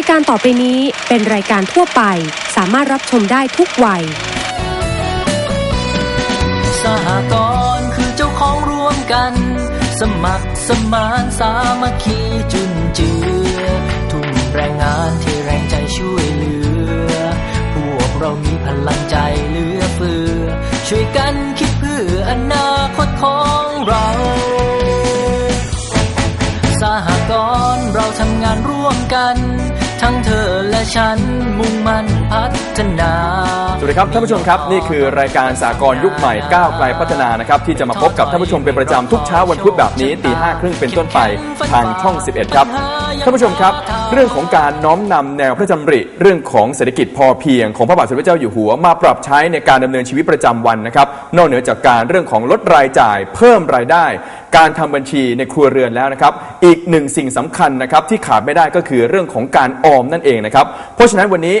ายการต่อไปนี้เป็นรายการทั่วไป สามารถรับชมได้ทุกวัย สหกรณ์คือเจ้าของร่วมกัน สมัครสมานสามัคคีจุนเจือ ทุ่มแรงงานที่แรงใจช่วยเหลือ พวกเรามีพลังใจเหลือเฟือ ช่วยกันคิด ฉันมุ่งมั่นพัฒนา สวัสดีครับท่านผู้ชมครับนี่คือรายการสากลยุคใหม่ก้าวไกลพัฒนานะครับที่จะมาพบกับท่านผู้ชมเป็นประจำทุกเช้าวันพุธแบบนี้ตีห้าครึ่งเป็นต้นไปทางช่อง 11 ครับท่านผู้ชมครับ เรื่องของการน้อมนำแนวพระราชดำริเรื่องของเศรษฐกิจพอเพียงของพระบาทสมเด็จพระเจ้าอยู่หัว มาปรับใช้ในการดำเนินชีวิตประจำวันนะครับนอกเหนือจากการเรื่องของลดรายจ่ายเพิ่มรายได้การทำบัญชีในครัวเรือนแล้วนะครับ อีกหนึ่งสิ่งสำคัญนะครับที่ขาดไม่ได้ก็คือเรื่องของการออมนั่นเองนะครับ เพราะฉะนั้นวันนี้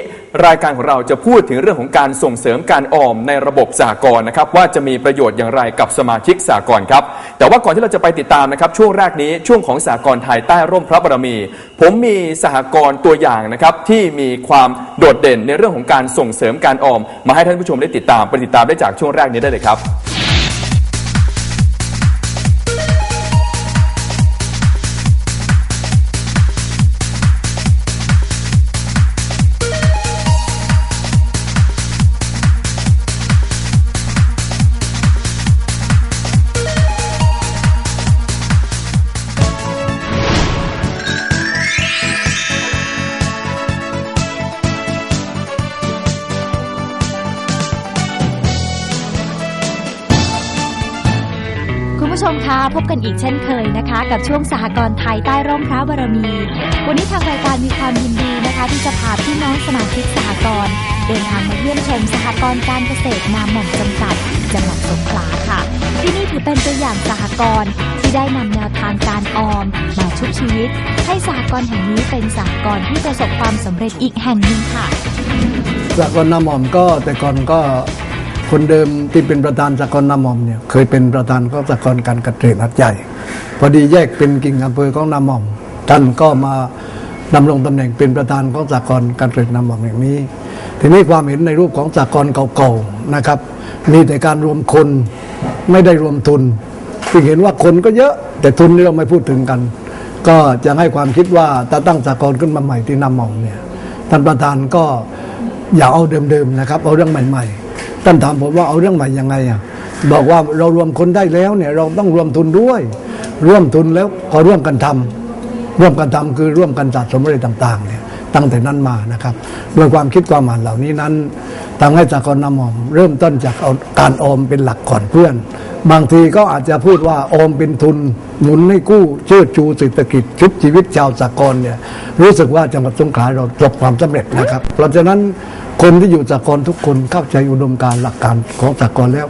รายการของเราจะพูดถึงเรื่องของการส่งเสริมการออมในระบบสหกรณ์นะครับ ว่าจะมีประโยชน์อย่างไรกับสมาชิกสหกรณ์ครับ แต่ว่าก่อนที่เราจะไปติดตามนะครับช่วงแรกนี้ช่วงของสหกรณ์ไทยใต้ร่มพระบารมี ผมมีสหกรณ์ตัวอย่างนะครับที่มีความโดดเด่นในเรื่องของการส่งเสริมการออม มาให้ท่านผู้ชมได้ติดตามไปติดตามได้จากช่วงแรกนี้ได้เลยครับ พบกันอีกเช่นเคยนะคะ กับช่วงสหกรณ์ไทยใต้ร่มพระบารมี วันนี้ทางรายการมีความยินดีนะคะ ที่จะพาพี่น้องสมาชิกสหกรณ์เดินทางมาเยี่ยมชมสหกรณ์การเกษตรนามหม่อมจำกัดจังหวัดสงขลาค่ะ ที่นี่ถือเป็นตัวอย่างสหกรณ์ที่ได้นำแนวทางการออมมาชุบชีวิต ให้สหกรณ์แห่งนี้เป็นสหกรณ์ที่ประสบความสำเร็จอีกแห่งหนึ่งค่ะสากลน้ำหม่อมก็แต่ก่อนก็ คนเดิมที่เป็นประธานสกลน้ำหม่อมเนี่ยเคยเป็นประธานของสกลการเกษตรหัดใหญ่พอดีแยกเป็นกิ่งอำเภอของน้ำหม่อม ท่านก็มาดำรงตำแหน่งเป็นประธานของสากลการเกษตรน้ำหม่อมอย่างนี้ ทีนี้ความเห็นในรูปของสากลเก่าๆนะครับ มีแต่การรวมคนไม่ได้รวมทุนซึ่งเห็นว่าคนก็เยอะแต่ทุนนี่เราไม่พูดถึงกัน ก็จะให้ความคิดว่าถ้าตั้งสากลขึ้นมาใหม่ที่น้ำมอมเนี่ยท่านประธานก็อย่าเอาเดิมๆนะครับ เอาเรื่องใหม่ ๆ ท่านถามผมว่าเอาเรื่องใหม่ยังไงอะบอกว่าเรารวมคนได้แล้วเนี่ยเราต้องรวมทุนด้วย ร่วมทุนแล้วก็ร่วมกันทำร่วมกันทำคือร่วมกันสะสมอะไรต่างๆเนี่ยตั้งแต่นั้นมานะครับด้วยความคิดความอ่านเหล่านี้นั้นทำให้สากลน้ำหอมเริ่มต้นจากเอาการออมเป็นหลักก่อนเพื่อน บางทีก็อาจจะพูดว่าออมเป็นทุนหนุนให้กู้เชิดชูเศรษฐกิจชุบชีวิตชาวสากลเนี่ยรู้สึกว่าจังหวัดสงขลาเราประสบความสำเร็จนะครับ เพราะฉะนั้น คนที่อยู่สากลทุกคนเข้าใจอุดมการหลักการของสากลแล้ว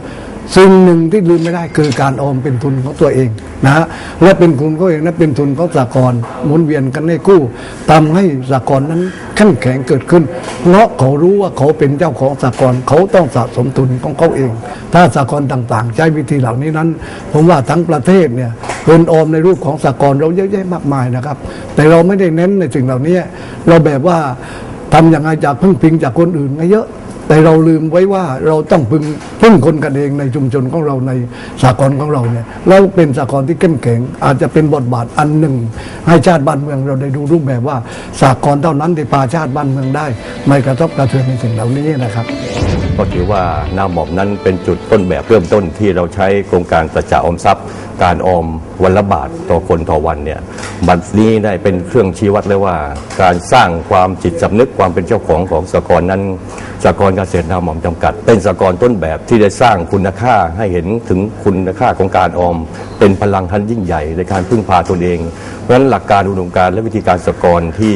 สิ่งหนึ่งที่ลืมไม่ได้คือการออมเป็นทุนของตัวเองนะฮะและเป็นทุนเขาเองและเป็นทุนของสากลหมุนเวียนกันให้กู้ทำให้สากลนั้นเข้มแข็งเกิดขึ้น เพราะเขารู้ว่าเขาเป็นเจ้าของสากลเขาต้องสะสมทุนของเขาเอง ถ้าสากลต่างๆ ใช้วิธีเหล่านี้นั้น ผมว่าทั้งประเทศเนี่ยเงินออมในรูปของสากลเราเยอะแยะมากมายนะครับ แต่เราไม่ได้เน้นในสิ่งเหล่านี้เราแบบว่า ทำอย่างไรจากพึ่งพิงจากคนอื่นก็เยอะ แต่เราลืมไว้ว่าเราต้องพึ่งพึ่งคนกันเองในชุมชนของเราในสากลของเราเนี่ยเราเป็นสากลที่เข้มแข็ง อาจจะเป็นบทบาทอันหนึ่ง ให้ชาติบ้านเมืองเราได้ดูรูปแบบว่าสากลเท่านั้นที่พาชาติบ้านเมืองได้ ไม่กระทบกระเทือนในสิ่งเหล่านี้นะครับก็ถือว่านาหมอมนั้นเป็นจุดต้นแบบเริ่มต้นที่เราใช้โครงการประจาออมทรัพย์ การออมวันละบาทต่อคนต่อวันเนี่ยบัดนี้ได้เป็นเครื่องชี้วัดเลยว่า การสร้างความจิตสำนึกความเป็นเจ้าของของสกรนั้นสกรเกษตรนาหม่อมจำกัด เป็นสกรต้นแบบที่ได้สร้างคุณค่าให้เห็นถึงคุณค่าของการออม เป็นพลังทันยิ่งใหญ่ในการพึ่งพาตนเองเพราะฉะนั้นหลักการอุดมการและวิธีการสกรที่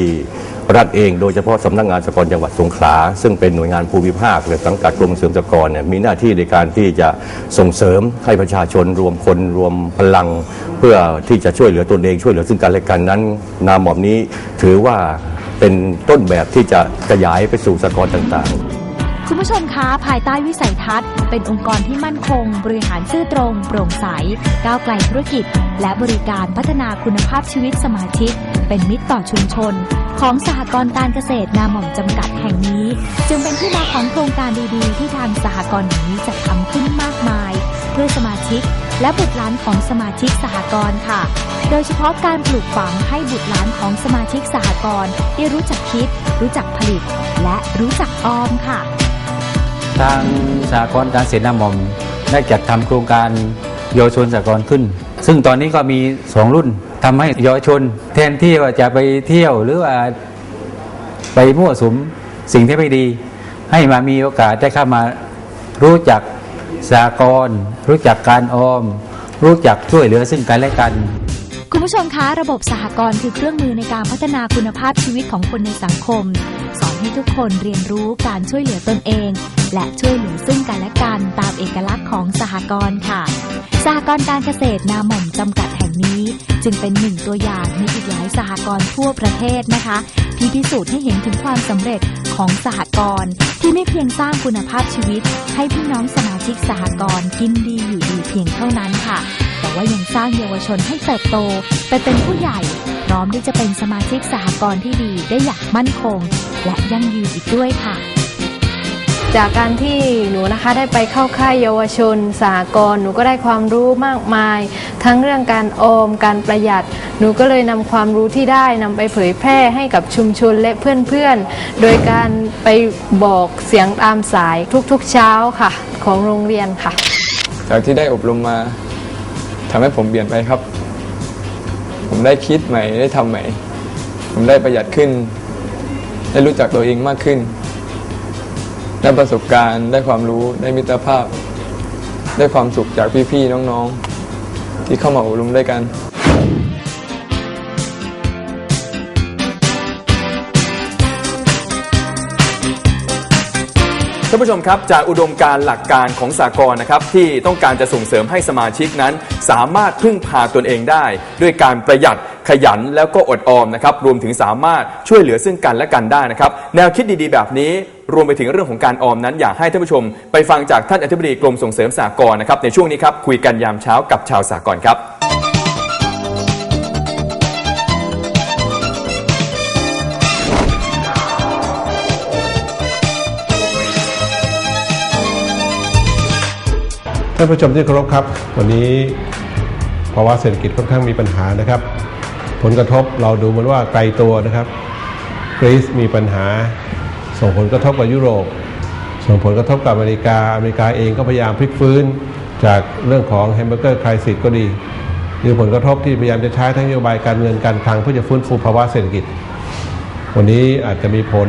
รัฐเองโดยเฉพาะสำนักงานสกรจังหวัดสงขลาซึ่งเป็นหน่วยงานภูมิภาคและสังกัดกรมเสริมสกรเนี่ยมีหน้าที่ในการที่จะส่งเสริมให้ประชาชนรวมคนรวมพลัง เพื่อที่จะช่วยเหลือตนเองช่วยเหลือซึ่งกันและกันนั้น นามหมอบนี้ถือว่าเป็นต้นแบบที่จะขยายไปสู่สกรต่างๆ คุณผู้ชมคะภายใต้วิสัยทัศน์ เป็นองค์กรที่มั่นคง บริหารซื่อตรง โปร่งใส ก้าวไกลธุรกิจ และบริการพัฒนาคุณภาพชีวิตสมาชิก เป็นมิตรต่อชุมชน ของสหกรณ์การเกษตรนาหม่อมจำกัดแห่งนี้ จึงเป็นที่มาของโครงการดีๆ ที่ทางสหกรณ์แห่งนี้จัดทำขึ้นมากมาย เพื่อสมาชิก และบุตรหลานของสมาชิกสหกรณ์ค่ะ โดยเฉพาะการปลูกฝังให้บุตรหลานของสมาชิกสหกรณ์ได้รู้จักคิด รู้จักผลิต และรู้จักออมค่ะ ทางสหกรณ์การเกษตรน้ำหมอมได้จัดทำโครงการเยาวชนสหกรณ์ขึ้น ซึ่งตอนนี้ก็มีสองรุ่นทำให้เยาวชน แทนที่ว่าจะไปเที่ยวหรือว่าไปมั่วสุมสิ่งที่ไม่ดี ให้มามีโอกาสได้เข้ามารู้จักสหกรณ์รู้จักการออม รู้จักช่วยเหลือซึ่งกันและกัน คุณผู้ชมคะระบบสหกรณ์คือเครื่องมือในการพัฒนาคุณภาพชีวิตของคนในสังคม สอนให้ทุกคนเรียนรู้การช่วยเหลือตนเอง และช่วยเหลือซึ่งกันและกันตามเอกลักษณ์ของสหกรณ์ค่ะ สหกรณ์การเกษตรนาหม่อมจำกัดแห่งนี้ จึงเป็นหนึ่งตัวอย่างในอีกหลายสหกรณ์ทั่วประเทศนะคะที่พิสูจน์ให้เห็นถึงความสำเร็จของสหกรณ์ที่ไม่เพียงสร้างคุณภาพชีวิต ให้พี่น้องสมาชิกสหกรณ์กินดีอยู่ดีเพียงเท่านั้นค่ะ ว่ายังสร้างเยาวชนให้เติบโต ไปเป็นผู้ใหญ่ พร้อมที่จะเป็นสมาชิกสหกรณ์ที่ดีได้อย่างมั่นคง และยั่งยืนอีกด้วยค่ะ จากการที่หนูนะคะได้ไปเข้าค่ายเยาวชนสหกรณ์หนูก็ได้ความรู้มากมาย ทั้งเรื่องการออมการประหยัด หนูก็เลยนำความรู้ที่ได้นำไปเผยแพร่ให้กับชุมชนและเพื่อนๆ โดยการไปบอกเสียงตามสายทุกๆเช้าค่ะ ของโรงเรียนค่ะ จากที่ได้อบรมมา ทำให้ผมเปลี่ยนไปครับ ผมได้คิดใหม่ได้ทำใหม่ ผมได้ประหยัดขึ้น ได้รู้จักตัวเองมากขึ้น ได้ประสบการณ์ ได้ความรู้ ได้มิตรภาพ ได้ความสุขจากพี่ๆน้องๆ ที่เข้ามาอบรมด้วยกันานผู้ชมครับจากอุดมการหลักการของสากลนะครับที่ต้องการจะส่งเสริมให้สมาชิกนั้น สามารถพึ่งพาตนเองได้ ด้วยการประหยัดขยันแล้วก็อดออมนะครับรวมถึงสามารถช่วยเหลือซึ่งกันและกันได้นะครับแนวคิดดีๆ แบบนี้รวมไปถึงเรื่องของการออมนั้นอยากให้ท่านผู้ชม ไปฟังจากท่านอธิบดีกรมส่งเสริมสากลนะครับในช่วงนี้ครับคุยกันยามเช้ากับชาวสากลครับ ท่านผู้ชมที่เคารพครับ วันนี้ภาวะเศรษฐกิจค่อนข้างมีปัญหานะครับ ผลกระทบเราดูเหมือนว่าไกลตัวนะครับกรีซมีปัญหา ส่งผลกระทบกับยุโรป ส่งผลกระทบกับอเมริกาอเมริกาเองก็พยายามพลิกฟื้น จากเรื่องของแฮมเบอร์เกอร์คริสิสก็ดีหรือผลกระทบที่พยายามจะใช้ทั้งนโยบายการเงินการคลังเพื่อจะฟื้นฟูภาวะเศรษฐกิจ วันนี้อาจจะมีผล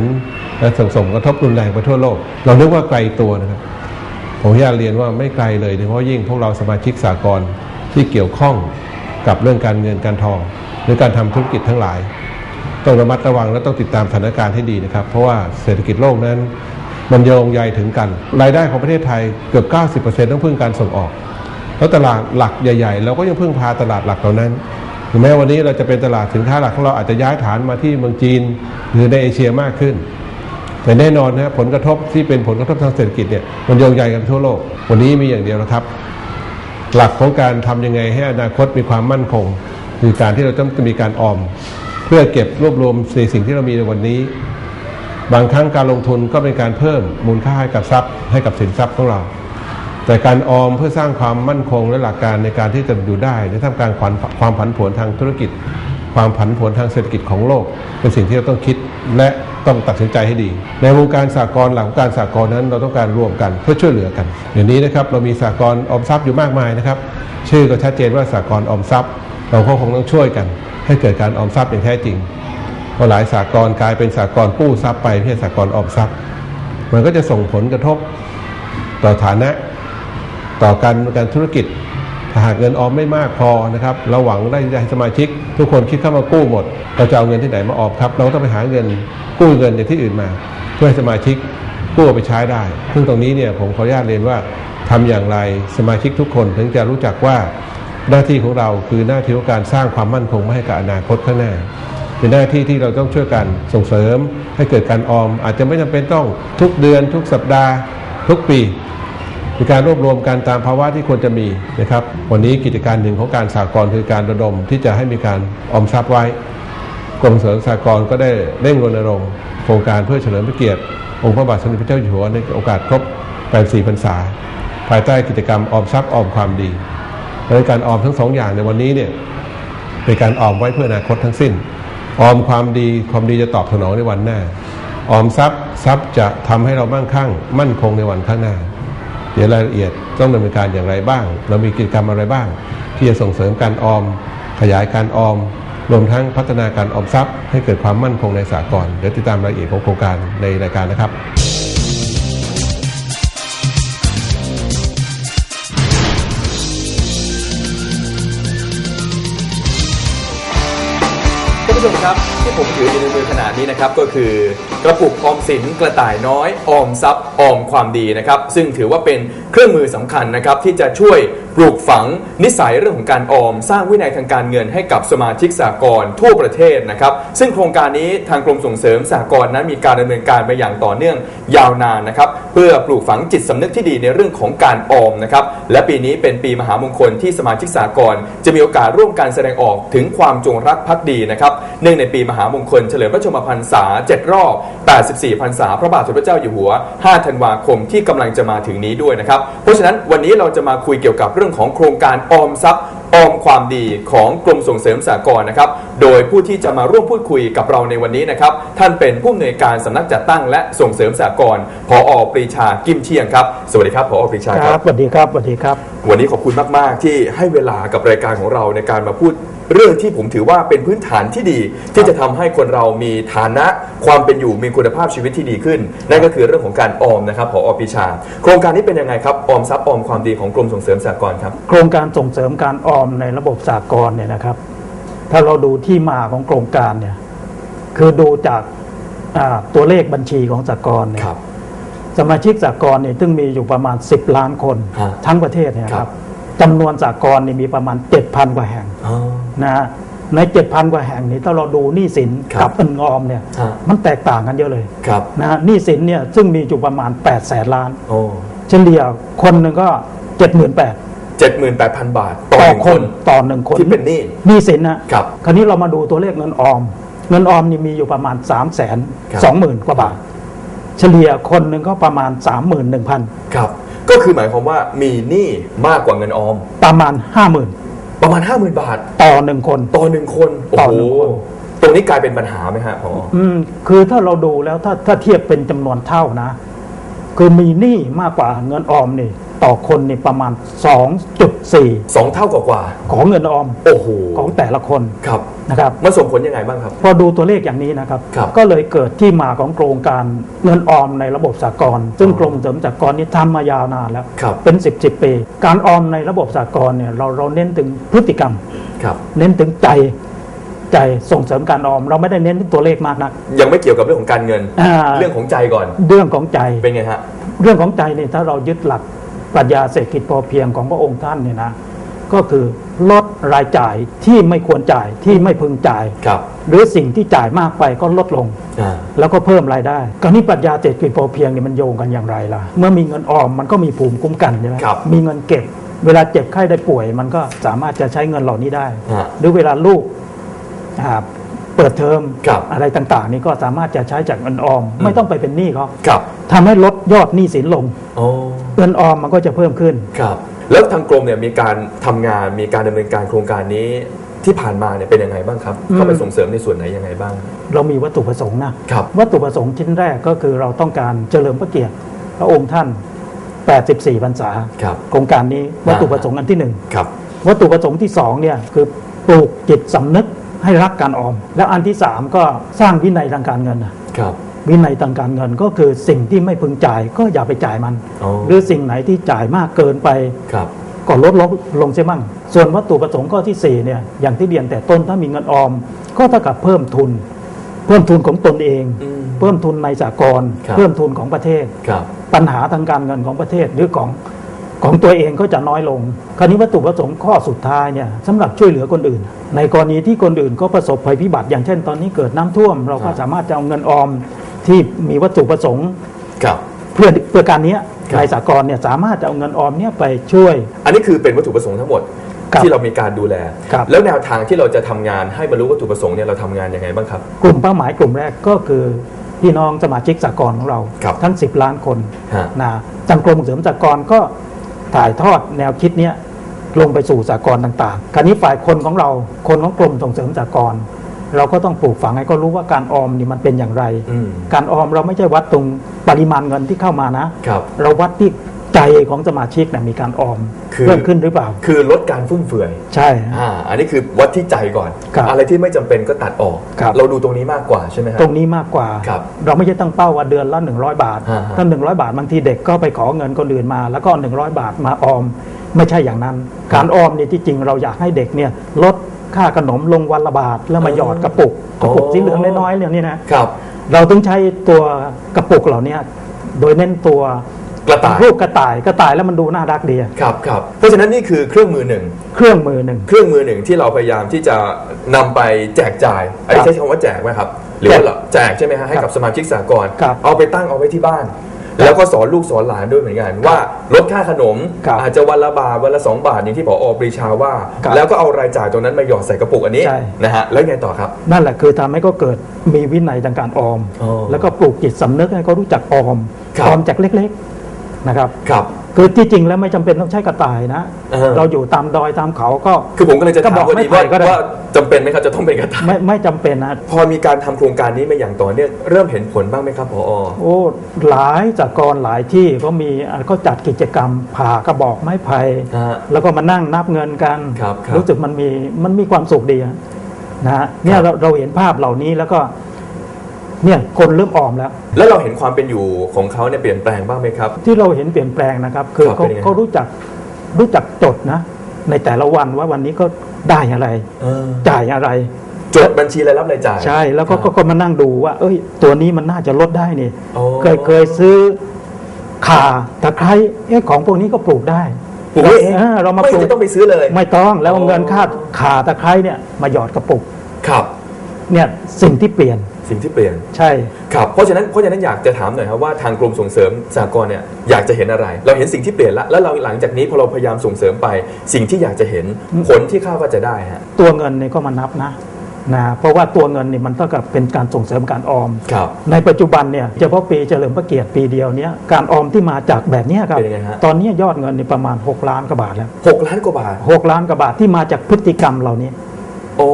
และส่งผลกระทบรุนแรงไปทั่วโลก เรานึกว่าไกลตัวนะครับ ผมอยากเรียนว่าไม่ไกลเลยโดยเฉพาะยิ่งพวกเราสมาชิกสากลที่เกี่ยวข้องกับเรื่องการเงินการทอง หรือการทำธุรกิจทั้งหลาย ต้องระมัดระวังและต้องติดตามสถานการณ์ให้ดีนะครับ เพราะว่าเศรษฐกิจโลกนั้น มันโยงใยถึงกัน รายได้ของประเทศไทยเกือบ 90%ต้องพึ่งการส่งออก แล้วตลาดหลักใหญ่ ๆ เราก็ยังพึ่งพาตลาดหลักเหล่านั้นถึงแม้วันนี้เราจะเป็นตลาดสินค้าหลักของเราอาจจะย้ายฐานมาที่เมืองจีน หรือในเอเชียมากขึ้น แต่แน่นอนนะผลกระทบที่เป็นผลกระทบทางเศรษฐกิจเนี่ยมันโยงใยกันทั่วโลก วันนี้มีอย่างเดียวนะครับ หลักของการทำยังไงให้อนาคตมีความมั่นคง คือการที่เราต้องมีการออม เพื่อเก็บรวบรวมในสิ่งที่เรามีในวันนี้ บางครั้งการลงทุนก็เป็นการเพิ่มมูลค่าให้กับทรัพย์ ให้กับสินทรัพย์ของเรา แต่การออมเพื่อสร้างความมั่นคงและหลักการในการที่จะอยู่ได้ในท่ามกลางความความผันผวนทางธุรกิจ ความผันผวนทางเศรษฐกิจของโลก เป็นสิ่งที่เราต้องคิดและต้องตัดสินใจให้ดี ในวงการสากลหลังการสากลนั้นเราต้องการร่วมกันเพื่อช่วยเหลือกันเดี๋ยวนี้นะครับเรามีสากลออมทรัพย์อยู่มากมายนะครับชื่อก็ชัดเจนว่าสากลออมทรัพย์ เราก็คงต้องช่วยกัน ให้เกิดการออมทรัพย์อย่างแท้จริงพราะหลายสากลกลายเป็นสากลกู้ทรัพย์ไปไม่ใช่สากลออมทรัพย์ มันก็จะส่งผลกระทบต่อฐานะ ต่อการการธุรกิจ หากเงินออมไม่มากพอนะครับเราหวังได้ให้สมาชิก ทุกคนคิดเข้ามากู้หมด เราจะเอาเงินที่ไหนมาออมครับ เราต้องไปหาเงินกู้เงินจากที่อื่นมา เพื่อให้สมาชิกกู้ไปใช้ได้ ซึ่งตรงนี้เนี่ยผมขออนุญาตเรียนว่าทำอย่างไรสมาชิกทุกคนถึงจะรู้จักว่าหน้าที่ของเราคือหน้าที่ของการสร้างความมั่นคงให้กับอนาคตข้างหน้าเป็นหน้าที่ที่เราต้องช่วยกันส่งเสริมให้เกิดการออม อาจจะไม่จำเป็นต้องทุกเดือนทุกสัปดาห์ทุกปี มีการรวบรวมกันตามภาวะที่ควรจะมีนะครับ วันนี้กิจการหนึ่งของการสากลคือการระดมที่จะให้มีการออมทรัพย์ไว้ กรมเสริมสหกรณ์ก็ได้เร่งรณรงค์โครงการเพื่อเฉลิมพระเกียรติ องค์พระบาทสมเด็จพระเจ้าอยู่หัวในโอกาสครบ 84 พรรษา ภายใต้กิจกรรมออมทรัพย์ออมความดีและการออมทั้งสองอย่างในวันนี้เนี่ยเป็นการออมไว้เพื่ออนาคตทั้งสิ้น ออมความดีความดีจะตอบสนองในวันหน้า ออมทรัพย์ทรัพย์จะทำให้เรามั่งคั่ง มั่นคงในวันข้างหน้า เดี๋ยวรายละเอียดต้องดำเนินการอย่างไรบ้าง เรามีกิจกรรมอะไรบ้าง ที่จะส่งเสริมการออม ขยายการออม รวมทั้งพัฒนาการออมทรัพย์ ให้เกิดความมั่นคงในสากลเดี๋ยวติดตามรายละเอียดของโครงการในรายการนะครับ ผู้ชมครับที่ผมถืออยู่ในมือขนาดนี้นะครับก็คือกระปุกออมสินกระต่ายน้อยออมทรัพย์ออมความดีนะครับซึ่งถือว่าเป็นเครื่องมือสำคัญนะครับที่จะช่วย ปลูกฝังนิสัยเรื่องของการออม สร้างวินัยทางการเงินให้กับสมาชิกสากลทั่วประเทศนะครับ ซึ่งโครงการนี้ทางกรมส่งเสริมสากลนั้นมีการดำเนินการมาอย่างต่อเนื่องยาวนานนะครับ เพื่อปลูกฝังจิตสำนึกที่ดีในเรื่องของการออมนะครับ และปีนี้เป็นปีมหามงคลที่สมาชิกสากลจะมีโอกาสร่วมการแสดงออกถึงความจงรักภักดีนะครับเนื่องในปีมหามงคลเฉลิมพระชนมพรรษา 7 รอบ 84 พรรษา พระบาทสมเด็จพระเจ้าอยู่หัว 5 ธันวาคมที่กำลังจะมาถึงนี้ด้วยนะครับ เพราะฉะนั้นวันนี้เราจะมาคุยเกี่ยวกับเรื่องของโครงการออมทรัพย์ออมความดีของกรมส่งเสริมสากลนะครับ โดยผู้ที่จะมาร่วมพูดคุยกับเราในวันนี้นะครับ ท่านเป็นผู้อำนวยการสำนักจัดตั้งและส่งเสริมสากลผอปรีชากิมเชียงครับ สวัสดีครับผอปรีชาคครัรับบ สวัสดีครับสวัสดีครับ วันนี้ขอบคุณมาก ๆ ที่ให้เวลากับรายการของเราในการมาพูด เรื่องที่ผมถือว่าเป็นพื้นฐานที่ดี ที่จะทำให้คนเรามีฐานะความเป็นอยู่มีคุณภาพชีวิตที่ดีขึ้น นั่นก็คือเรื่องของการออมนะครับผอปิชา โครงการนี้เป็นยังไงครับออมทรัพย์ออมความดีของกรมส่งเสริมสหกรณ์ครับ โครงการส่งเสริมการออมในระบบสากลเนี่ยนะครับ ถ้าเราดูที่มาของโครงการเนี่ยคือดูจากอ่าตัวเลขบัญชีของสากลเนี่ยครับสมาชิกสากลเนี่ยซึ่งมีอยู่ประมาณ 10 ล้านคน ฮะทั้งประเทศเนี่ยคครัรับบ จำนวนสากลเนี่ยมีประมาณ 7,000 กว่าแห่ง อ๋อ นะฮะใน7,000กว่าแห่งนี้ถ้าเราดูหนี้สินครับกับเงินออมเนี่ยฮะ มันแตกต่างกันเยอะเลยครับ นะฮะหนี้สินเนี่ยซึ่งมีอยู่ประมาณ8แสนล้าน โอ้เฉลี่ยคนหนึ่งก็78,000เจ็ดหมื่นแปดพันบาท ต่อต่อหนึ่งคคนนต่อหนึ่งคนที่เป็นหนี้หนี้สินนะครับคราวนี้เรามาดูตัวเลขเงินออม เงินออมนี่มีอยู่ประมาณ3 0 0 0 0ครับ0 20,000กว่าบาท เฉลี่ยคนหนึ่งก็ประมาณ 31,000 ครับ ก็คือหมายความว่ามีหนี้มากกว่าเงินออม ประมาณ 50,000 ประมาณ 50,000 บาท ต่อหนึ่งคน ต่อหนึ่งคนโอ้ต่อโหหนึ่งคนตรงนี้กลายเป็นปัญหาไหมฮะผออืมคือถ้าเราดูแล้วถ้าถ้าเทียบเป็นจำนวนเท่านะ คือมีหนี้มากกว่าเงินออมนี่ต่อคนนี่ประมาณ 2.4 สองเท่ากว่าของเงินออมๆโอ้โหของแต่ละคนครับนะครับมันส่งผลยังไงบ้างครับ พอดูตัวเลขอย่างนี้นะครับ ครับก็เลยเกิดที่มาของโครงการเงินออมในระบบสากลซึ่งกรมเสริมสากลนี้ทำมายาวนานแล้ว ครับ เป็น 10บสปี การออมในระบบสากลเนี่ยเราเราเน้นถึงพฤติกรรม ครับ เน้นถึงใจ ใจส่งเสริมการออม เราไม่ได้เน้นถึงตัวเลขมากนัก ยังไม่เกี่ยวกับเรื่องของการเงิน อ่า เรื่องของใจก่อนเรื่องของใจ เป็นไงฮะ เรื่องของใจเนี่ยถ้าเรายึดหลักปรัชญาเศรษฐกิจพอเพียงของพระองค์ท่านเนี่ยนะก็คือลดรายจ่ายที่ไม่ควรจ่ายที่ไม่พึงจ่าย ครับหรือสิ่งที่จ่ายมากไปก็ลดลง อ่าแล้วก็เพิ่มรายได้กรณีปรัชญาเศรษฐกิจพอเพียงเนี่ยมันโยงกันอย่างไรล่ะ เมื่อมีเงินออมมันก็มีภูมิคุ้มกันใช่ไหมครับมีเงินเก็บ เวลาเจ็บไข้ได้ป่วย มันก็สามารถจะใช้เงินเหล่านี้ได้ ฮะหรือเวลาลูกอ่า เปิดเทอมครับอะไรต่างๆ นี่ก็สามารถจะใช้จากเงินออม ไม่ต้องไปเป็นหนี้เขาครับทำให้ลดยอดหนี้สินลงโอ้เงินออมมันก็จะเพิ่มขึ้นครับแล้วทางกรมเนี่ยมีการทำงานมีการดำเนินการโครงการนี้ที่ผ่านมาเนี่ยเป็นยังไงบ้างครับอืมเข้าไปส่งเสริมในส่วนไหนยังไงบ้าง เรามีวัตถุประสงค์นะครับวัตถุประสงค์ชิ้นแรกก็คือเราต้องการเฉลิมพระเกียรติพระองค์ท่าน 84พรรษาครับโครงการนี้วัตถุประสงค์อันที่หนึ่งครับวัตถุประสงค์ที่สองเนี่ยคือปลูกจิตสำนึก ให้รักการออม แล้วอันที่สามก็สร้างวินัยทางการเงินน่ะครับวินัยทางการเงินก็คือสิ่งที่ไม่พึงจ่ายก็อย่าไปจ่ายมันอ๋อหรือสิ่งไหนที่จ่ายมากเกินไปครับก็ลดลงลงใช่มั่ง ส่วนวัตถุประสงค์ข้อที่สี่เนี่ยอย่างที่เรียนแต่ต้นถ้ามีเงินออม ก็เท่ากับเพิ่มทุน เพิ่มทุนของตนเองอืมเพิ่มทุนในสากลครับเพิ่มทุนของประเทศครับปัญหาทางการเงินของประเทศหรือของ ของตัวเองก็จะน้อยลง คราวนี้วัตถุประสงค์ข้อสุดท้ายเนี่ยสำหรับช่วยเหลือคนอื่น ในกรณีที่คนอื่นก็ประสบภัยพิบัติอย่างเช่นตอนนี้เกิดน้ำท่วม เราก็สามารถจะเอาเงินออมที่มีวัตถุประสงค์ครับเพื่อเพื่อการเนี้ยครับในสากลเนี่ยสามารถจะเอาเงินออมเนี่ยไปช่วย อันนี้คือเป็นวัตถุประสงค์ทั้งหมดครับที่เรามีการดูแลครับแล้วแนวทางที่เราจะทำงานให้บรรลุวัตถุประสงค์เนี่ยเราทำงานยังไงบ้างครับ กลุ่มเป้าหมายกลุ่มแรกก็คือพี่น้องสมาชิกสากลของเราครับทั้ง 10 ล้านคนฮะนะทางกรมส่งเสริมสากลก็ ถ่ายทอดแนวคิดเนี้ยลงไปสู่สากลต่างๆ คราวนี้ฝ่ายคนของเราคนของกรมส่งเสริมสากลเราก็ต้องปลูกฝังให้เขารู้ว่าการออมนี่มันเป็นอย่างไรอืมการออมเราไม่ใช่วัดตรงปริมาณเงินที่เข้ามานะครับเราวัดที่ ใจของสมาชิกนะมีการออมคือ เพิ่มขึ้นหรือเปล่า คือลดการฟุ่มเฟือยใช่ อ่าอันนี้คือวัดที่ใจก่อน ครับอะไรที่ไม่จำเป็นก็ตัดออก ครับ เราดูตรงนี้มากกว่าใช่ไหมฮะ ตรงนี้มากกว่า ครับเราไม่ใช่ตั้งเป้าว่าเดือนละ100 บาทฮะฮะ ถ้า100 บาทบางทีเด็กก็ไปขอเงินคนอื่นมา แล้วก็เอา100 บาทมาออม ไม่ใช่อย่างนั้น การออมเนี่ยที่จริงเราอยากให้เด็กเนี่ยลดค่าขนมลงวันละบาทแล้วมาหยอดกระปุกกระปุกสีเหลืองน้อยๆเนี่ยนี่นะ ครับ เราต้องใช้ตัวกระปุกเหล่านี้โดยเน้นตัว กระต่าย รูปกระต่ายกระต่ายแล้วมันดูน่ารักดีอะครับครับเพราะฉะนั้นนี่คือเครื่องมือหนึ่ง เครื่องมือหนึ่ง เครื่องมือหนึ่งที่เราพยายามที่จะนำไปแจกจ่ายไอ้ครับใช้คำว่าแจกไหมครับ หรือว่าเราแจกใช่ไหมฮะให้กับสมาชิกสากลครับเอาไปตั้งเอาไว้ที่บ้าน แล้วก็สอนลูกสอนหลานด้วยเหมือนกันว่าลดค่าขนมครับอาจจะวันละบาทวันละสองบาทอย่างที่ผอปรีชาว่า ครับแล้วก็เอารายจ่ายตรงนั้นมาหยอดใส่กระปุกอันนี้ใช่ นะฮะแล้วไงต่อครับ นั่นแหละคือทำให้เขาเกิดมีวินัยทางการออม อ๋อแล้วก็ปลูกจิตสำนึกให้เขารู้จักออมครับ ออมจากเล็กๆ นะครับ ครับ คือที่จริงแล้วไม่จำเป็นต้องใช้กระต่ายนะ เออ เราอยู่ตามดอยตามเขาก็ คือผมก็เลยจะก็ถาบมอกว่าไม่ดีว่าไปก็ได้ ว่าจำเป็นไหมครับจะต้องเป็นกระต่ายไม่ไม่จำเป็นนะ พอมีการทำโครงการนี้มาอย่างต่อเนื่องเริ่มเห็นผลบ้างไหมครับผอโอ้หลายจากกรหลายที่ก็มีอะก็จัดกิจกรรมผ่ากระบอกไม้ไผ่ฮะ แล้วก็มานั่งนับเงินกันครับครับรู้สึกมันมีมันมีความสุขดีอะนะฮะเนี่ยเราเราเห็นภาพเหล่านี้แล้วก็ เนี่ยคนเริ่มออมแล้ว แล้วเราเห็นความเป็นอยู่ของเขาเนี่ยเปลี่ยนแปลงบ้างไหมครับ ที่เราเห็นเปลี่ยนแปลงนะครับ คือครับเขาเป็นยังไงเขารู้จักรู้จักจดนะ ในแต่ละวันว่าวันนี้ก็ได้อะไรเออจ่ายอะไรจดบัญชีรายรับรายจ่ายใช่แล้วก็คก็รับก็มานั่งดูว่า เอ้ย ตัวนี้มันน่าจะลดได้นี่โอ้เคยเคยซื้อข่าตะไคร้เอ๊ะของพวกนี้ก็ปลูกได้ปลูกไว้เองเรามาไม่ปลูกจะต้องไปซื้อเลย ไม่ต้องแล้วเอาโอ้เงินค่าข่าตะไคร้เนี่ยมาหยอดกระปุกครับ เนี่ยสิ่งที่เปลี่ยน สิ่งที่เปลี่ยนใช่ ครับเพราะฉะนั้นเพราะฉะนั้นอยากจะถามหน่อยครับว่าทางกรมส่งเสริมสหกรณ์เนี่ยอยากจะเห็นอะไร เราเห็นสิ่งที่เปลี่ยนละแล้วเราหลังจากนี้พอเราพยายามส่งเสริมไป สิ่งที่อยากจะเห็นผลที่คาดว่าจะได้ฮะตัวเงินเนี่ยก็มานับนะนะเพราะว่าตัวเงินนี่มันเท่ากับเป็นการส่งเสริมการออม ครับ ในปัจจุบันเนี่ยเฉพาะปีเฉลิมพระเกียรติปีเดียวเนี้ยการออมที่มาจากแบบเนี้ยครับ เป็นยังไงฮะ ตอนนี้ยอดเงินนี่ประมาณ 6 ล้านกว่าบาทแล้วหกล้านกว่าบาท 6 ล้านกว่าบาทที่มาจากพฤติกรรมเหล่านี้ โอ้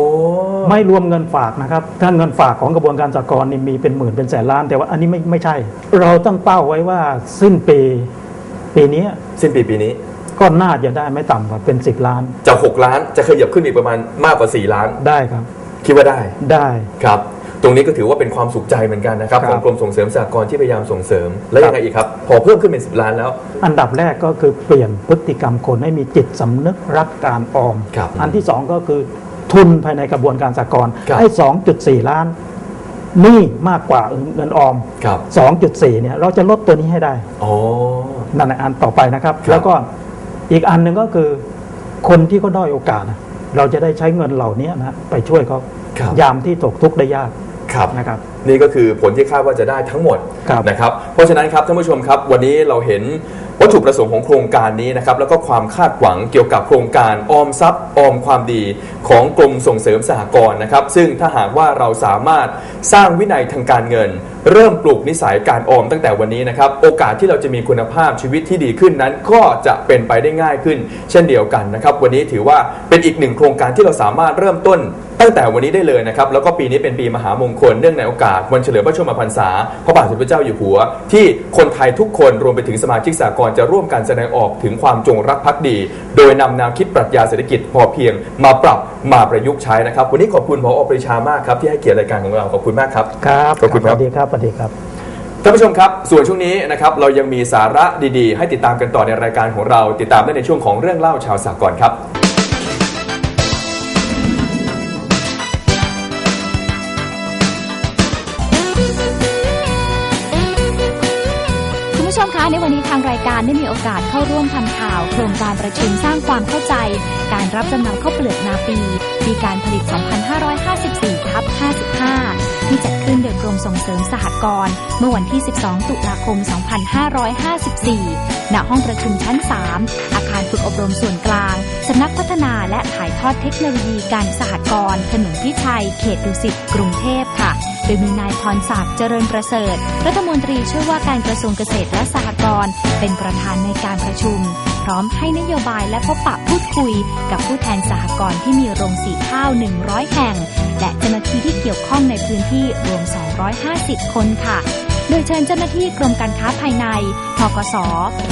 ไม่รวมเงินฝากนะครับถ้าเงินฝากของกระบวนการสหกรณ์นี่มีเป็นหมื่นเป็นแสนล้าน แต่ว่าอันนี้ไม่ไม่ใช่ เราตั้งเป้าไว้ว่าสิ้นปีปีนี้สิ้นปีปีนี้ ก็น่าจะได้ไม่ต่ำกว่าเป็น 10 ล้านจากหกล้านจะขยับขึ้นอีกประมาณมากกว่าสี่ล้าน ได้ครับ คิดว่าได้ได้ครับ ตรงนี้ก็ถือว่าเป็นความสุขใจเหมือนกันนะครับคขรับองกรมส่งเสริมสหกรณ์ที่พยายามส่งเสริม แล้วครับยังไงอีกครับ พอเพิ่มขึ้นเป็นสิบล้านแล้ว อันดับแรกก็คือเปลี่ยนพฤติกรรมคนให้มีจิตสำนึกรักการออม ครับ อันที่สองก็คือ ทุนภายในกระบวนการสหกรณ์ครับให้2.4ล้านหนี่มากกว่าเงินออม ครับ2.4เนี่ยเราจะลดตัวนี้ให้ได้ อ๋อ นั่นแหละอันต่อไปนะครับ ครับ แล้วก็อีกอันหนึ่งก็คือ คนที่เขาด้อยโอกาสนะเราจะได้ใช้เงินเหล่านี้นะไปช่วยเขาครับยามที่ตกทุกข์ได้ยากครับ นะครับ นี่ก็คือผลที่คาดว่าจะได้ทั้งหมดครับนะครับ เพราะฉะนั้นครับท่านผู้ชมครับ วันนี้เราเห็น วัตถุประสงค์ของโครงการนี้นะครับแล้วก็ความคาดหวังเกี่ยวกับโครงการออมทรัพย์ออมความดีของกรมส่งเสริมสหกรณ์นะครับ ซึ่งถ้าหากว่าเราสามารถสร้างวินัยทางการเงิน เริ่มปลูกนิสัยการออมตั้งแต่วันนี้นะครับ โอกาสที่เราจะมีคุณภาพชีวิตที่ดีขึ้นนั้นก็จะเป็นไปได้ง่ายขึ้น เช่นเดียวกันนะครับ วันนี้ถือว่าเป็นอีกหนึ่งโครงการที่เราสามารถเริ่มต้นตั้งแต่วันนี้ได้เลยนะครับ แล้วก็ปีนี้เป็นปีมหามงคลเนื่องในโอกาสวันเฉลิมพระชนมพรรษาพระบาทสมเด็จพระเจ้าอยู่หัว ที่คนไทยทุกคนรวมไปถึงสมาชิกสากลจะร่วมกันแสดงออกถึงความจงรักภักดี โดยนำแนวคิดปรัชญาเศรษฐกิจพอเพียงมาปรับมาประยุกต์ใช้นะครับ วันนี้ขอบคุณพอปรีชามากครับที่ให้เกียรติรายการของเราขอบคุณมากครับครับขอบคุณครับสวัสดีครับสวัสดีครับ ท่านผู้ชมครับ ส่วนช่วงนี้นะครับเรายังมีสาระดีๆ ให้ติดตามกันต่อในรายการของเรา ติดตามได้ในช่วงของเรื่องเล่าชาวสากลครับ ในวันนี้ทางรายการได้มีโอกาสเข้าร่วมทำข่าว โครงการประชุมสร้างความเข้าใจ การรับจำนำข้าวเปลือกนาปีปีการผลิต 2554ทับ55 ที่จัดขึ้นโดยกรมส่งเสริมสหกรณ์เมื่อวันที่ 12 ตุลาคม 2554 ณ ห้องประชุมชั้น 3 อาคารฝึกอบรมส่วนกลางสำนักพัฒนาและถ่ายทอดเทคโนโลยีการสหกรณ์ถนนพิชัย เขตดุสิตกรุงเทพค่ะ โดยมีนายพรศักดิ์เจริญประเสริฐ รัฐมนตรีช่วยว่าการกระทรวงเกษตรและสหกรณ์เป็นประธานในการประชุม พร้อมให้นโยบายและพบปะพูดคุย กับผู้แทนสหกรณ์ที่มีโรงสีข้าว 100 แห่ง และเจ้าหน้าที่ที่เกี่ยวข้องในพื้นที่รวม 250 คนค่ะ โดยเชิญเจ้าหน้าที่กรมการค้าภายในทกส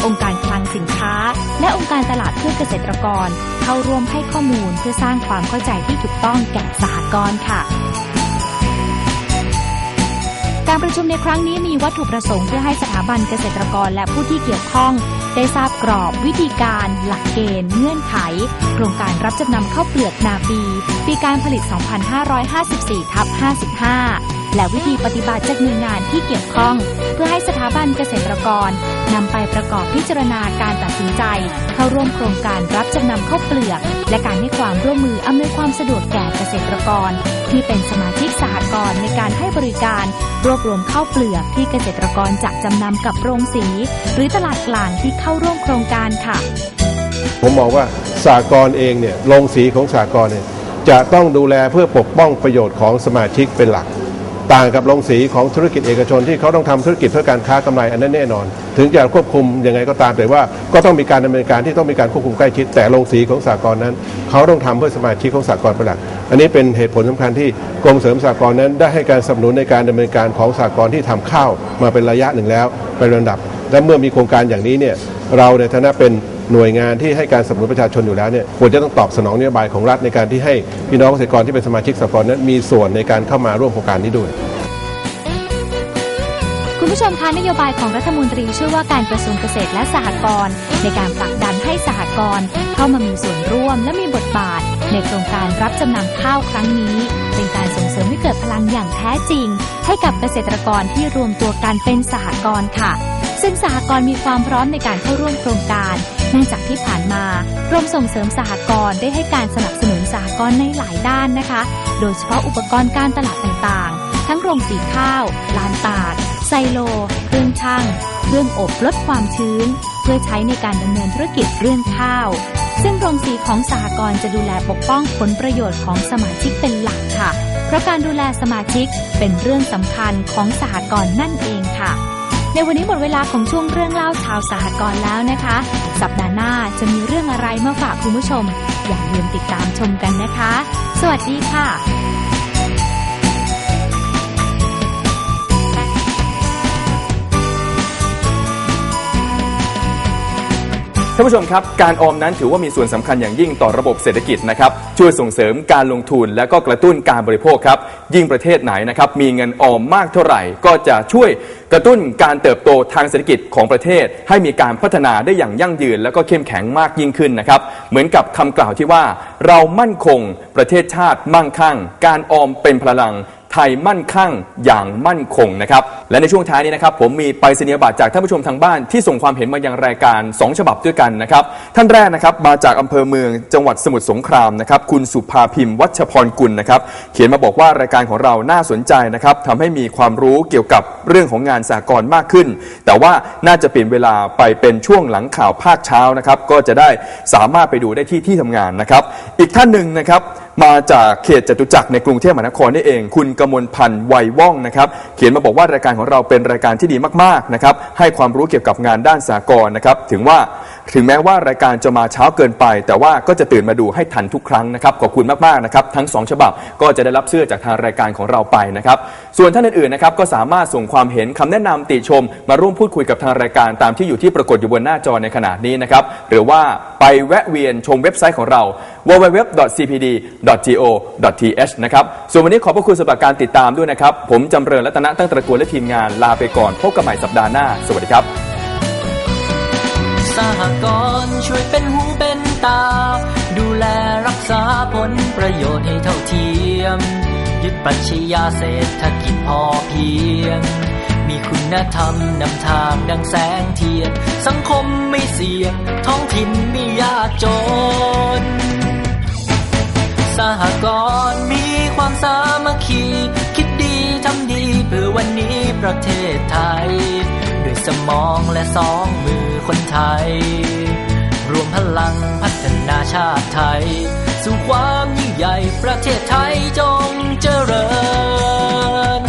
องค์การคลังสินค้า และองค์การตลาดเพื่อเกษตรกร เข้าร่วมให้ข้อมูลเพื่อสร้างความเข้าใจที่ถูกต้องแก่สหกรณ์ค่ะการประชุมในครั้งนี้มีวัตถุประสงค์เพื่อให้สถาบันเกษตรกรและผู้ที่เกี่ยวข้อง ได้ทราบกรอบวิธีการ หลักเกณฑ์ เงื่อนไข โครงการรับจำนำข้าวเปลือกนาปี ปีการผลิต 2554ทับ55 และวิธีปฏิบัติจากหน่วยงานที่เกี่ยวข้อง เพื่อให้สถาบันเกษตรกรนำไปประกอบพิจารณาการตัดสินใจ เข้าร่วมโครงการรับจำนำข้าวเปลือก และการให้ความร่วมมืออำนวยความสะดวกแก่เกษตรกร ที่เป็นสมาชิกสหกรณ์ในการให้บริการ รวบรวมข้าวเปลือกที่เกษตรกรจะจำนำกับโรงสี หรือตลาดกลางที่เข้าร่วมโครงการค่ะ ผมมองว่าสากลเองเนี่ยโรงสีของสากลเนี่ยจะต้องดูแลเพื่อปกป้องประโยชน์ของสมาชิกเป็นหลัก ต่างกับโรงสีของธุรกิจเอกชนที่เขาต้องทำธุรกิจเพื่อการค้ากำไรอันนั้นแน่นอน ถึงจะควบคุมยังไงก็ตามแต่ว่าก็ต้องมีการดำเนินการที่ต้องมีการควบคุมใกล้ชิดแต่โรงสีของสากลนั้น เขาต้องทำเพื่อสมาชิกของสากลเป็นหลักอันนี้เป็นเหตุผลสำคัญที่กรมเสริมสากลนั้นได้ให้การสนับสนุนในการดำเนินการของสากลที่ทำข้าวมาเป็นระยะหนึ่งแล้วเป็นลำดับ และเมื่อมีโครงการอย่างนี้เนี่ยเราในฐานะเป็น หน่วยงานที่ให้การสนับสนุนประชาชนอยู่แล้วเนี่ยควรจะต้องตอบสนองนโยบายของรัฐในการที่ให้พี่น้องเกษตรกรที่เป็นสมาชิกสหกรณ์นั้นมีส่วนในการเข้ามาร่วมโครงการนี้ด้วยคุณผู้ชมคะนโยบายของรัฐมนตรีช่วยว่าการกระทรวงเกษตรและสหกรณ์ในการผลักดันให้สหกรณ์เข้ามามีส่วนร่วมและมีบทบาท ในโครงการรับจำนำข้าวครั้งนี้ เป็นการส่งเสริมให้เกิดพลังอย่างแท้จริง ให้กับเกษตรกรที่รวมตัวกันเป็นสหกรณ์ค่ะ ซึ่งสหกรณ์มีความพร้อมในการเข้าร่วมโครงการ เนื่องจากที่ผ่านมากรมส่งเสริมสหกรณ์ได้ให้การสนับสนุนสหกรณ์ในหลายด้านนะคะ โดยเฉพาะอุปกรณ์การตลาดต่างๆ ทั้งโรงสีข้าว ลานตากไซโล เครื่องช่าง เครื่องอบลดความชื้น เพื่อใช้ในการดำเนินธุรกิจเรื่องข้าว ซึ่งโรงสีของสหกรณ์จะดูแลปกป้องผลประโยชน์ของสมาชิกเป็นหลักค่ะ เพราะการดูแลสมาชิกเป็นเรื่องสำคัญของสหกรณ์นั่นเองค่ะ ในวันนี้หมดเวลาของช่วงเรื่องเล่าชาวสหกรณ์แล้วนะคะ สัปดาห์หน้าจะมีเรื่องอะไรมาฝากคุณผู้ชม อย่าลืมติดตามชมกันนะคะ สวัสดีค่ะท่านผู้ชมครับ การออมนั้นถือว่ามีส่วนสำคัญอย่างยิ่งต่อระบบเศรษฐกิจนะครับ ช่วยส่งเสริมการลงทุนและก็กระตุ้นการบริโภคครับ ยิ่งประเทศไหนนะครับมีเงินออมมากเท่าไหร่ ก็จะช่วยกระตุ้นการเติบโตทางเศรษฐกิจของประเทศ ให้มีการพัฒนาได้อย่างยั่งยืน และก็เข้มแข็งมากยิ่งขึ้นนะครับเหมือนกับคำกล่าวที่ว่า เรามั่นคงประเทศชาติมั่งคั่ง การออมเป็นพลัง ไทยมั่นคั่งอย่างมั่นคงนะครับและในช่วงท้ายนี้นะครับผมมีไปรษณียบัตรจากท่านผู้ชมทางบ้านที่ส่งความเห็นมายังรายการ 2 ฉบับด้วยกันนะครับท่านแรกนะครับมาจากอำเภอเมืองจังหวัดสมุทรสงครามนะครับคุณสุภาพิมพ์วัชพรกุลนะครับเขียนมาบอกว่ารายการของเราน่าสนใจนะครับทำให้มีความรู้เกี่ยวกับเรื่องของงานสากลมากขึ้น แต่ว่าน่าจะเปลี่ยนเวลาไปเป็นช่วงหลังข่าวภาคเช้านะครับก็จะได้สามารถไปดูได้ที่ที่ทำงานนะครับอีกท่านหนึ่งนะครับ มาจากเขตจตุจักรในกรุงเทพมหานครนี่เอง คุณกมลพันธ์ไวยว่องนะครับ เขียนมาบอกว่ารายการของเราเป็นรายการที่ดีมากๆนะครับให้ความรู้เกี่ยวกับงานด้านสากลนะครับ ถึงว่า ถึงแม้ว่ารายการจะมาเช้าเกินไป แต่ว่าก็จะตื่นมาดูให้ทันทุกครั้งนะครับขอบคุณมากๆนะครับทั้ง 2 ฉบับก็จะได้รับเสื้อจากทางรายการของเราไปนะครับส่วนท่านอื่นๆนะครับก็สามารถส่งความเห็นคำแนะนำติชม มาร่วมพูดคุยกับทางรายการตามที่อยู่ที่ปรากฏอยู่บนหน้าจอในขณะนี้นะครับหรือว่าไปแวะเวียนชมเว็บไซต์ของเรา www.cpd.go.th นะครับส่วนวันนี้ขอบพระคุณสำหรับการติดตามด้วยนะครับผมจำเริญรัตนตั้งตระกูลและทีมงานลาไปก่อนพบกันใหม่สัปดาห์หน้า สวัสดีครับ สหกรณ์ช่วยเป็นหูเป็นตา ดูแลรักษาผลประโยชน์ให้เท่าเทียม ยึดปรัชญาเศรษฐกิจพอเพียง มีคุณธรรมนำทางดังแสงเทียน สังคมไม่เสี่ยงท้องถิ่นไม่ยากจน สหกรณ์มีความสามัคคี คิดดีทำดีเพื่อวันนี้ประเทศไทย สมองและสองมือคนไทย รวมพลังพัฒนาชาติไทย สู่ความยิ่งใหญ่ประเทศไทยจงเจริญ